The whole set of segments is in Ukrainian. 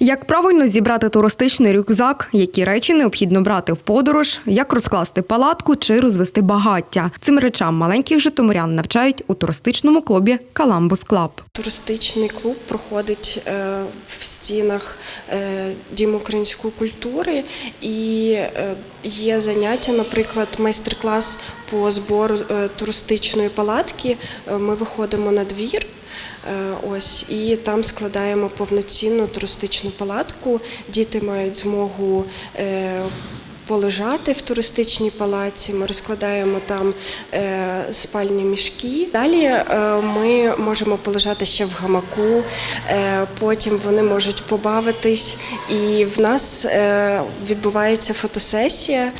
Як правильно зібрати туристичний рюкзак, які речі необхідно брати в подорож, як розкласти палатку чи розвести багаття. Цим речам маленьких житомирян навчають у туристичному клубі Каламбус Клаб. Туристичний клуб проходить е, в стінах е, Дім української культури і е, є заняття, наприклад, майстер-клас по збору туристичної палатки. Ми виходимо на двір. Ось і там складаємо повноцінну туристичну палатку. Діти мають змогу полежати в туристичній палаці. Ми розкладаємо там е, спальні мішки. Далі е, ми можемо полежати ще в гамаку. Е, потім вони можуть побавитись, і в нас відбувається фотосесія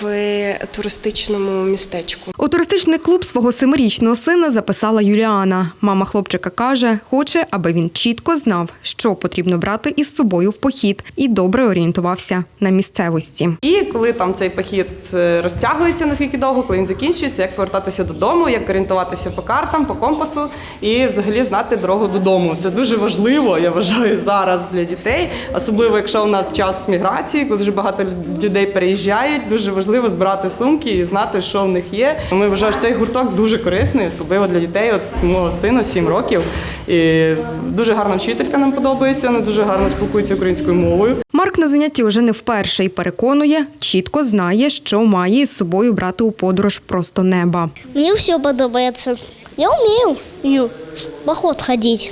в туристичному містечку. У туристичний клуб свого семирічного сина записала Юліана. Мама хлопчика каже, хоче, аби він чітко знав, що потрібно брати із собою в похід, і добре орієнтувався на місцевості. І коли там цей похід е, розтягується наскільки довго, коли він закінчується, як повертатися додому, як орієнтуватися по картам, по компасу і взагалі знати дорогу додому. Це дуже важливо, я вважаю, зараз для дітей, особливо якщо у нас час міграції, коли дуже багато людей переїжджають. Дуже важливо збирати сумки і знати, що в них є. Ми вважаємо, що цей гурток дуже корисний, особливо для дітей. От мого сина 7 років. І дуже гарна вчителька нам подобається. Вона дуже гарно спілкується українською мовою. Марк на занятті вже не вперше і переконує, чітко знає, що має із собою брати у подорож просто неба. Мне все подобается. Я умею Ю, в поход ходить.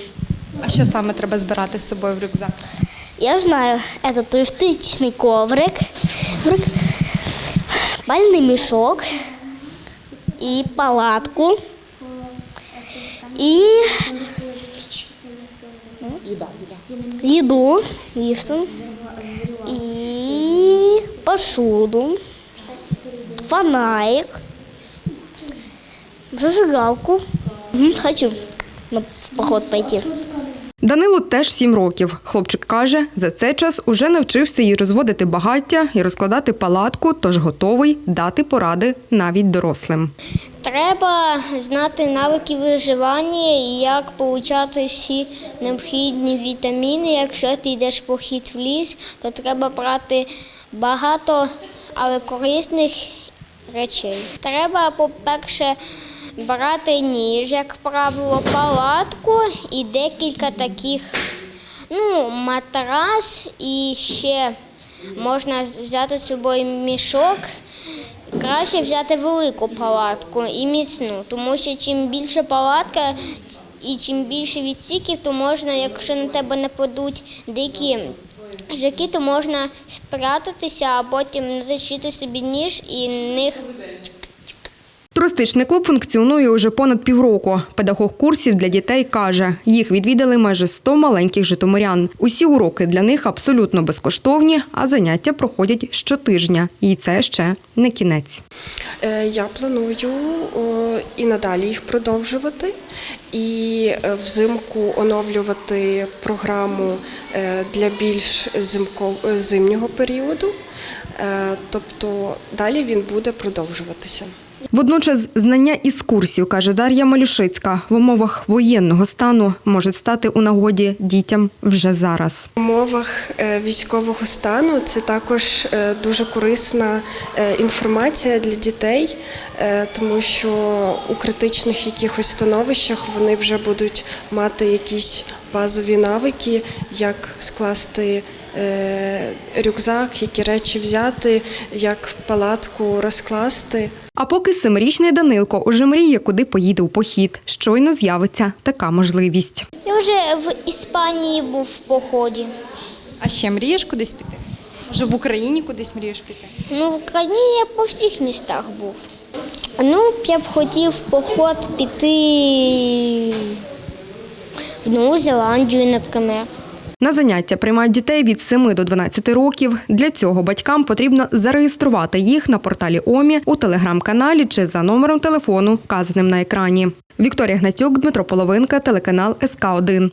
А що саме треба збирати з собою в рюкзак? Я знаю, это туристичный коврик, коврик, спальный мешок и палатку. И еду, ясно, посуду, фонарик, зажигалку. Хочу на поход пойти. Данилу теж сім років. Хлопчик каже, за цей час уже навчився їй розводити багаття і розкладати палатку, тож готовий дати поради навіть дорослим. Треба знати навики виживання і як отримати всі необхідні вітаміни. Якщо ти йдеш похід в ліс, то треба брати багато, але корисних речей. Треба, по-перше, брати ніж, як правило, палатку і декілька таких, ну, матрас і ще можна взяти з собою мішок. Краще взяти велику палатку і міцну, тому що чим більше палатка і чим більше відсіків, то можна, якщо на тебе нападуть дикі жаки, то можна спрятатися, а потім зачити собі ніж і них Туристичний клуб функціонує уже понад півроку. Педагог курсів для дітей каже, їх відвідали майже 100 маленьких житомирян. Усі уроки для них абсолютно безкоштовні, а заняття проходять щотижня. І це ще не кінець. Е, Я планую і надалі їх продовжувати, і е, взимку оновлювати програму е, для більш зимнього періоду. Тобто далі він буде продовжуватися. Водночас знання із курсів, каже Дар'я Малюшицька, в умовах воєнного стану можуть стати у нагоді дітям вже зараз. В умовах е, військового стану це також е, дуже корисна е, інформація для дітей, тому що у критичних якихось становищах вони вже будуть мати якісь базові навики, як скласти рюкзак, які речі взяти, як палатку розкласти. А поки семирічний Данилко уже мріє, куди поїде у похід. Щойно з'явиться така можливість. я вже в Іспанії був в поході. А ще мрієш кудись піти? Може, в Україні кудись мрієш піти? Ну, в Україні я по всіх містах був. Ну, я б хотів в поход піти в Нову Зеландію, наприклад. На заняття приймають дітей від 7 до 12 років. Для цього батькам потрібно зареєструвати їх на порталі ОМІ у телеграм-каналі чи за номером телефону, вказаним на екрані. Вікторія Гнатюк, Дмитро Половинка, телеканал СК 1